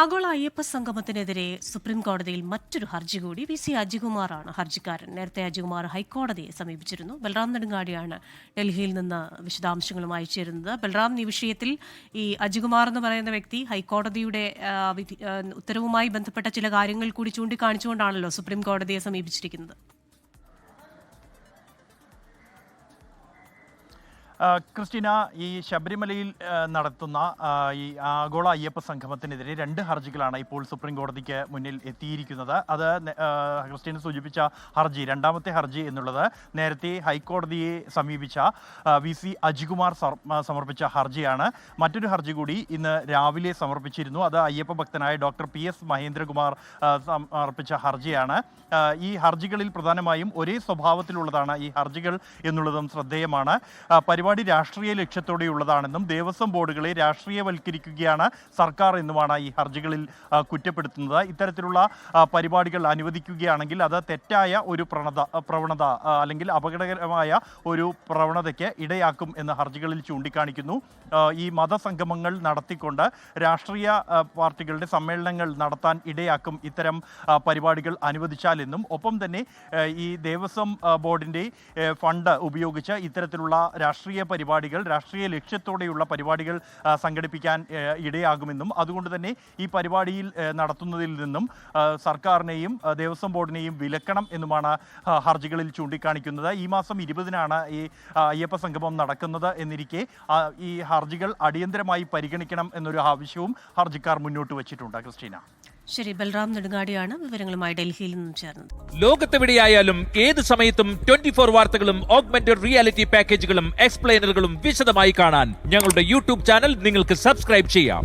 ആഗോള അയ്യപ്പ സംഗമത്തിനെതിരെ സുപ്രീം കോടതിയിൽ മറ്റൊരു ഹർജി കൂടി വി സി അജികുമാറാണ് ഹർജിക്കാരൻ. നേരത്തെ അജികുമാർ ഹൈക്കോടതിയെ സമീപിച്ചിരുന്നു. ബൽറാം നെടുങ്ങാടിയാണ് ഡൽഹിയിൽ നിന്ന് വിശദാംശങ്ങളുമായി ചേരുന്നത് ബൽറാം ഈ വിഷയത്തിൽ ഈ അജികുമാർ എന്ന് പറയുന്ന വ്യക്തി ഹൈക്കോടതിയുടെ ഉത്തരവുമായി ബന്ധപ്പെട്ട ചില കാര്യങ്ങൾ കൂടി ചൂണ്ടിക്കാണിച്ചുകൊണ്ടാണല്ലോ സുപ്രീം കോടതിയെ സമീപിച്ചിരിക്കുന്നത്. ക്രിസ്റ്റീന ഈ ശബരിമലയിൽ നടത്തുന്ന ഈ ആഗോള അയ്യപ്പ സംഗമത്തിനെതിരെ രണ്ട് ഹർജികളാണ് ഇപ്പോൾ സുപ്രീം കോടതിക്ക് മുന്നിൽ എത്തിയിരിക്കുന്നത്. അത് ക്രിസ്റ്റീന സൂചിപ്പിച്ച ഹർജി രണ്ടാമത്തെ ഹർജി എന്നുള്ളത് നേരത്തെ ഹൈക്കോടതിയെ സമീപിച്ച വി സി അജികുമാർ സമർപ്പിച്ച ഹർജിയാണ്. മറ്റൊരു ഹർജി കൂടി ഇന്ന് രാവിലെ സമർപ്പിച്ചിരുന്നു. അത് അയ്യപ്പ ഭക്തനായ ഡോക്ടർ പി എസ് മഹേന്ദ്രകുമാർ സമർപ്പിച്ച ഹർജിയാണ്. ഈ ഹർജികളിൽ പ്രധാനമായും ഒരേ സ്വഭാവത്തിലുള്ളതാണ് ഈ ഹർജികൾ എന്നുള്ളതും ശ്രദ്ധേയമാണ്. ആ, പരിപാടി രാഷ്ട്രീയ ലക്ഷ്യത്തോടെയുള്ളതാണെന്നും ദേവസ്വം ബോർഡുകളെ രാഷ്ട്രീയവൽക്കരിക്കുകയാണ് സർക്കാർ എന്നുമാണ് ഈ ഹർജികളിൽ കുറ്റപ്പെടുത്തുന്നത്. ഇത്തരത്തിലുള്ള പരിപാടികൾ അനുവദിക്കുകയാണെങ്കിൽ അത് തെറ്റായ ഒരു പ്രവണത പ്രവണത അല്ലെങ്കിൽ അപകടകരമായ ഒരു പ്രവണതയ്ക്ക് ഇടയാക്കും എന്ന് ഹർജികളിൽ ചൂണ്ടിക്കാണിക്കുന്നു. ഈ മതസംഗമങ്ങൾ നടത്തിക്കൊണ്ട് രാഷ്ട്രീയ പാർട്ടികളുടെ സമ്മേളനങ്ങൾ നടത്താൻ ഇടയാക്കും ഇത്തരം പരിപാടികൾ അനുവദിച്ചാലെന്നും ഒപ്പം തന്നെ ഈ ദേവസ്വം ബോർഡിന്റെ ഫണ്ട് ഉപയോഗിച്ച് ഇത്തരത്തിലുള്ള രാഷ്ട്രീയ പരിപാടികൾ രാഷ്ട്രീയ ലക്ഷ്യത്തോടെയുള്ള പരിപാടികൾ സംഘടിപ്പിക്കാൻ ഇടയാകുമെന്നും അതുകൊണ്ട് തന്നെ ഈ പരിപാടിയിൽ നടത്തുന്നതിൽ നിന്നും സർക്കാരിനെയും ദേവസ്വം ബോർഡിനെയും വിലക്കണം എന്നുമാണ് ഹർജികളിൽ ചൂണ്ടിക്കാണിക്കുന്നത്. ഈ മാസം ഇരുപതിനാണ് ഈ അയ്യപ്പ സംഗമം നടക്കുന്നത് എന്നിരിക്കെ ഈ ഹർജികൾ അടിയന്തരമായി പരിഗണിക്കണം എന്നൊരു ആവശ്യവും ഹർജിക്കാർ മുന്നോട്ട് വച്ചിട്ടുണ്ട്. ക്രിസ്റ്റീന. ശരി ബൽറാം നെടുങ്ങാടിയാണ് വിവരങ്ങളുമായി ഡൽഹിയിൽ നിന്നും ചേർന്നത്. ലോകത്തെവിടെയായാലും ഏത് സമയത്തും ട്വന്റി ഫോർ വാർത്തകളും ഓഗ്മെന്റഡ് റിയാലിറ്റി പാക്കേജുകളും എക്സ്പ്ലെയിനറുകളും വിശദമായി കാണാൻ ഞങ്ങളുടെ യൂട്യൂബ് ചാനൽ നിങ്ങൾക്ക് സബ്സ്ക്രൈബ് ചെയ്യാം.